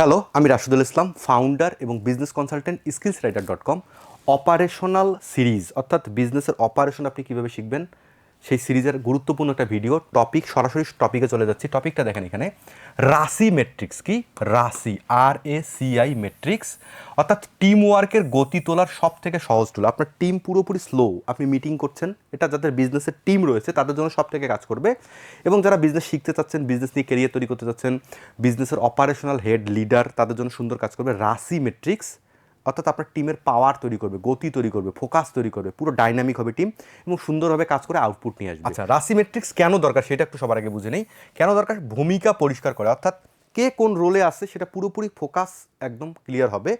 Hello আমি Rashidul Islam founder এবং business consultant skills writer dot com operational series অর্থাৎ বিজনেসের অপারেশন আপনি কীভাবে শিখবেন? সেই সিরিজের গুরুত্বপূর্ণ একটা ভিডিও টপিক সরাসরি টপিকে চলে যাচ্ছি। টপিকটা দেখেন এখানে। রাশি মেট্রিক্স কি? RASCI R A CI matrix অর্থাৎ টিম ওয়ার্কের গতি তোলার সব থেকে সহজ টুল আপনার টিম পুরোপুরি স্লো আপনি মিটিং করছেন, এটা যাদের বিজনেসের টিম রয়েছে, তাদের জন্য সব থেকে কাজ করবে। এবং যারা বিজনেস শিখতে চাচ্ছেন বিজনেস নিয়ে ক্যারিয়ার তৈরি করতে চাচ্ছেন বিজনেসের অপারেশনাল হেড লিডার তাদের জন্য সুন্দর কাজ করবে রাশি মেট্রিক্স অর্থাৎ আপনার টিমের পাওয়ার তৈরি করবে, গতি তৈরি করবে ফোকাস তৈরি করবে, পুরো ডাইনামিক হবে টিম এবং সুন্দরভাবে কাজ করে আউটপুট নিয়ে আসবে। আচ্ছা রাশি কেন দরকার সেটা একটু সবার আগে বুঝে নেই। কেন দরকার? ভূমিকা পরিষ্কার করে, অর্থাৎ কে কোন রোলে আছে সেটা পুরোপুরি ফোকাস একদম ক্লিয়ার হবে।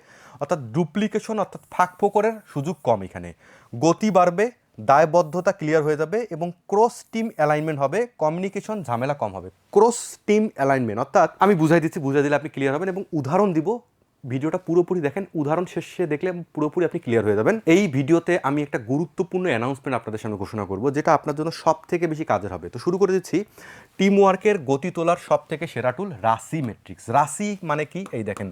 অর্থাৎ ডুপ্লিকেশন অর্থাৎ ফাঁক ফোকরের সুযোগ কম এখানে। গতি বাড়বে, দায়বদ্ধতা ক্লিয়ার হয়ে যাবে এবং ক্রস টিম অ্যালাইনমেন্ট হবে কমিউনিকেশন ঝামেলা কম হবে। ক্রস টিম অ্যালাইনমেন্ট অর্থাৎ আমি বুঝাই দিচ্ছি, বুঝাই দিলে আপনি ক্লিয়ার হবেন এবং উদাহরণ দিব ভিডিওটা পুরোপুরি দেখেন, উদাহরণ শেষে দেখলে পুরোপুরি আপনি ক্লিয়ার হয়ে যাবেন। এই ভিডিওতে আমি একটা গুরুত্বপূর্ণ অ্যানাউন্সমেন্ট আপনাদের সামনে ঘোষণা করব, যেটা আপনার জন্য সব থেকে বেশি কাজের হবে। তো শুরু করে দিচ্ছি। টিম ওয়ার্কের গতি তোলার সব থেকে সেরা টুল রাশি মেট্রিক্স রাশি মানে কি? এই দেখেন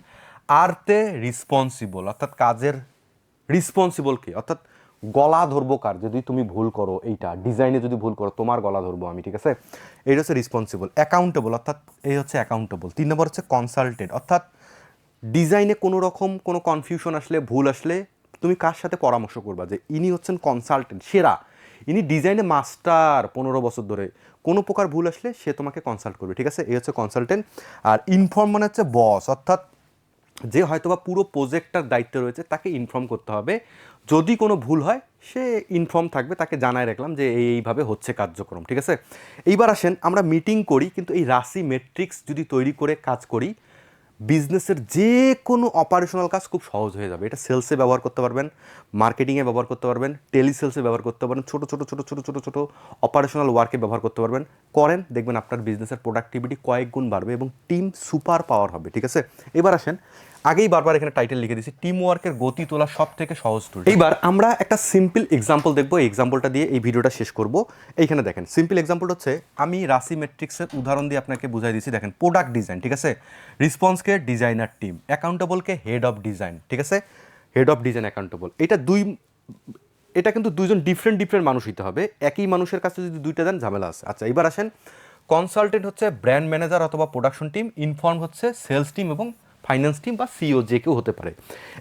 আরতে রিসপন্সিবল অর্থাৎ কাজের রিসপন্সিবল কি? অর্থাৎ গলা ধরবো কার? যদি তুমি ভুল করো এইটা ডিজাইনে যদি ভুল করো, তোমার গলা ধরবো আমি, ঠিক আছে? এইটা হচ্ছে রিসপন্সিবল অ্যাকাউন্টেবল অর্থাৎ এই হচ্ছে অ্যাকাউন্টেবল তিন নম্বর হচ্ছে কনসালটেন্ট অর্থাৎ ডিজাইনে কোনো রকম কোনো কনফিউশন আসলে, ভুল আসলে তুমি কার সাথে পরামর্শ করবা? যে ইনি হচ্ছেন কনসালটেন্ট সেরা। ইনি ডিজাইনে মাস্টার পনেরো বছর ধরে। কোনো প্রকার ভুল আসলে সে তোমাকে কনসাল্ট করবে, ঠিক আছে? এই হচ্ছে কনসালটেন্ট আর ইনফর্ম মানে হচ্ছে বস অর্থাৎ যে হয়তোবা পুরো প্রজেক্টটার দায়িত্ব রয়েছে, তাকে ইনফর্ম করতে হবে। যদি কোনো ভুল হয়, সে ইনফর্ম থাকবে, তাকে জানায় রাখলাম যে এইভাবে হচ্ছে কার্যক্রম, ঠিক আছে? এইবার আসেন, আমরা মিটিং করি, কিন্তু এই রাশি মেট্রিক্স যদি তৈরি করে কাজ করি বিজনেসের যে কোনো অপারেশনাল কাজ খুব সহজ হয়ে যাবে। এটা সেলসে ব্যবহার করতে পারবেন মার্কেটিংয়ে ব্যবহার করতে পারবেন টেলিসেলসে ব্যবহার করতে পারবেন, ছোটো ছোটো ছোটো ছোটো ছোটো ছোটো অপারেশনাল ওয়ার্কে ব্যবহার করতে পারবেন। করেন, দেখবেন আপনার বিজনেসের প্রোডাক্টিভিটি কয়েক গুণ বাড়বে এবং টিম সুপার পাওয়ার হবে, ঠিক আছে? এবার আসেন আগেই বারবার এখানে টাইটেল লিখে দিয়েছি টিম ওয়ার্কের গতি তোলা সব থেকে সহজ টুল এইবার আমরা একটা সিম্পল এক্সাম্পল দেখব, এই এক্সাম্পলটা দিয়ে এই ভিডিওটা শেষ করব। এইখানে দেখেন সিম্পল এক্সাম্পল হচ্ছে, আমি রাশি মেট্রিক্সের উদাহরণ দিয়ে আপনাকে বুঝাই দিয়েছি, দেখেন প্রোডাক্ট ডিজাইন ঠিক আছে? রিসপন্সকে ডিজাইনার টিম অ্যাকাউন্টেবলকে হেড অফ ডিজাইন ঠিক আছে? হেড অফ ডিজাইন অ্যাকাউন্টেবল এটা দুই, এটা কিন্তু দুইজন ডিফারেন্ট ডিফারেন্ট মানুষ হইতে হবে। একই মানুষের কাছে যদি দুইটা দেন, ঝামেলা আছে। আচ্ছা এবার আসেন কনসালটেন্ট হচ্ছে ব্র্যান্ড ম্যানেজার অথবা প্রোডাকশন টিম ইনফর্ম হচ্ছে সেলস টিম এবং ফাইন্যান্স টিম বা সিও যে কেউ হতে পারে।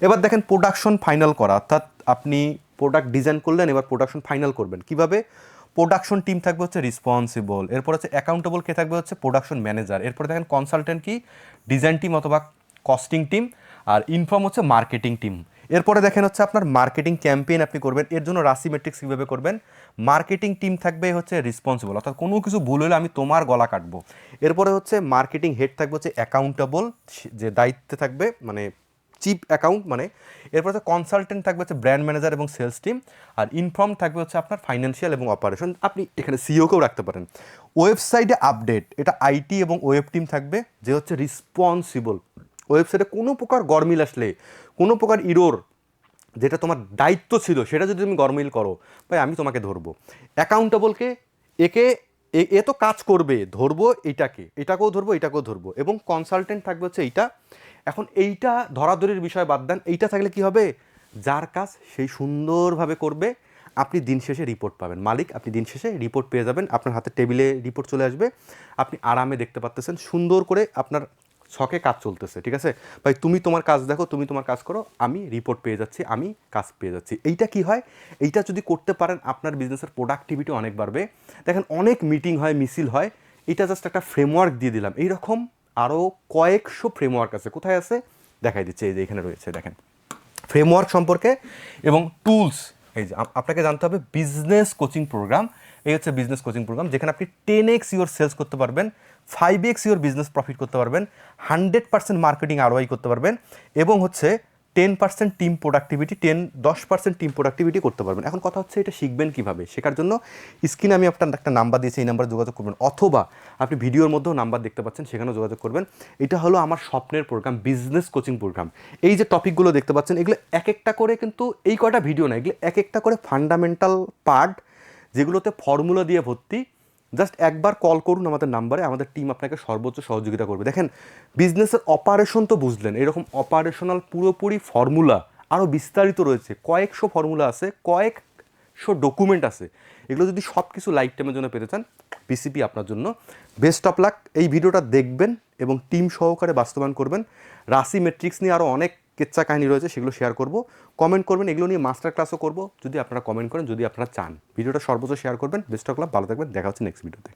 এবার দেখেন প্রোডাকশন ফাইনাল করা, অর্থাৎ আপনি প্রোডাক্ট ডিজাইন করলেন, এবার প্রোডাকশন ফাইনাল করবেন। কীভাবে? প্রোডাকশন টিম থাকবে হচ্ছে রিসপন্সিবল এরপর হচ্ছে অ্যাকাউন্টেবল কে থাকবে হচ্ছে প্রোডাকশন ম্যানেজার এরপরে দেখেন কনসালটেন্ট কি? ডিজাইন টিম অথবা কস্টিং টিম আর ইনফর্ম হচ্ছে মার্কেটিং টিম এরপরে দেখেন হচ্ছে আপনার মার্কেটিং ক্যাম্পেইন আপনি করবেন, এর জন্য রাশি মেট্রিক্স কীভাবে করবেন? মার্কেটিং টিম থাকবে হচ্ছে রেসপন্সিবল অর্থাৎ কোনো কিছু ভুল হলে আমি তোমার গলা কাটবো। এরপরে হচ্ছে মার্কেটিং হেড থাকবে হচ্ছে অ্যাকাউন্টেবল যে দায়িত্বে থাকবে মানে চিপ অ্যাকাউন্ট মানে এরপর হচ্ছে কনসালটেন্ট থাকবে হচ্ছে ব্র্যান্ড ম্যানেজার এবং সেলস টিম আর ইনফর্ম থাকবে হচ্ছে আপনার ফাইন্যান্সিয়াল এবং অপারেশন আপনি এখানে সিওকেও রাখতে পারেন। ওয়েবসাইটে আপডেট এটা আইটি এবং ওয়েব টিম থাকবে, যে হচ্ছে রিসপন্সিবল ওয়েবসাইটে কোনো প্রকার গরমিল আসলে কোনো প্রকার ইরোর যেটা তোমার দায়িত্ব ছিল, সেটা যদি তুমি গরমিল করো, ভাই আমি তোমাকে ধরবো। অ্যাকাউন্টেবলকে একে, এ- তো কাজ করবে, ধরবো এটাকে, এটাকেও ধরবো এটাকেও ধরবো, এবং কনসালটেন্ট থাকবে হচ্ছে এইটা। এখন এইটা ধরাধরির বিষয় বাদ দেন, এইটা থাকলে কি হবে? যার কাজ সেই সুন্দরভাবে করবে, আপনি দিন শেষে রিপোর্ট পাবেন। মালিক, আপনি দিন শেষে রিপোর্ট পেয়ে যাবেন, আপনার হাতে টেবিলে রিপোর্ট চলে আসবে। আপনি আরামে দেখতে পাচ্তেছেন সুন্দর করে আপনার ছকে কাজ চলতেছে, ঠিক আছে? ভাই, তুমি তোমার কাজ দেখো, তুমি তোমার কাজ করো, আমি রিপোর্ট পেয়ে যাচ্ছি, আমি কাজ পেয়ে যাচ্ছি। এইটা কি হয়? এইটা যদি করতে পারেন, আপনার বিজনেসের প্রোডাক্টিভিটি অনেক বাড়বে। দেখেন, অনেক মিটিং হয়, মিছিল হয়, এটা জাস্ট একটা ফ্রেমওয়ার্ক দিয়ে দিলাম। এইরকম আরও কয়েকশো ফ্রেমওয়ার্ক আছে। কোথায় আছে? দেখাই দিচ্ছে, এই যে এখানে রয়েছে, দেখেন। ফ্রেমওয়ার্ক সম্পর্কে এবং টুলস এই যে আপনাকে জানতে হবে বিজনেস কোচিং প্রোগ্রাম এই হচ্ছে বিজনেস কোচিং প্রোগ্রাম যেখানে আপনি টেন এক্স ইউর সেলস করতে পারবেন five X your business profit করতে পারবেন হান্ড্রেড পার্সেন্ট মার্কেটিং আরওয়াই করতে পারবেন এবং হচ্ছে ten percent team productivity ten দশ পার্সেন্ট টিম প্রোডাক্টিভিটি করতে পারবেন। এখন কথা হচ্ছে এটা শিখবেন কীভাবে? শেখার জন্য স্ক্রিনে আমি আপনার একটা নাম্বার দিয়েছি, এই নাম্বারে যোগাযোগ করবেন। অথবা আপনি ভিডিওর মধ্যেও নাম্বার দেখতে পাচ্ছেন, সেখানেও যোগাযোগ করবেন। এটা হলো আমার স্বপ্নের প্রোগ্রাম বিজনেস কোচিং প্রোগ্রাম এই যে টপিকগুলো দেখতে পাচ্ছেন, এগুলো এক একটা করে কিন্তু এই কয়টা ভিডিও না, এগুলো এক একটা করে ফান্ডামেন্টাল পার্ট যেগুলোতে ফর্মুলা দিয়ে ভর্তি জাস্ট একবার কল করুন আমাদের নাম্বারে আমাদের টিম আপনাকে সর্বোচ্চ সহযোগিতা করবে। দেখেন বিজনেসের অপারেশন তো বুঝলেন, এরকম অপারেশনাল পুরোপুরি ফর্মুলা আরও বিস্তারিত রয়েছে। কয়েকশো ফর্মুলা আছে, কয়েকশো ডকুমেন্ট আছে। এগুলো যদি সব কিছু লাইফ টাইমের জন্য পেতে চান পিসিপি আপনার জন্য। বেস্ট অফ লাক এই ভিডিওটা দেখবেন এবং টিম সহকারে বাস্তবায়ন করবেন। রাশি মেট্রিক্স নিয়ে আরও অনেক কেচ্চা কাহিনী রয়েছে, সেগুলো শেয়ার করব। কমেন্ট করবেন, এগুলো নিয়ে মাস্টার ক্লাসও করব। যদি আপনারা কমেন্ট করেন, যদি আপনারা চান। ভিডিওটা সর্বোচ্চ শেয়ার করবেন। বেস্ট অফ লাভ ভালো থাকবেন। দেখা হচ্ছে নেক্সট ভিডিওতে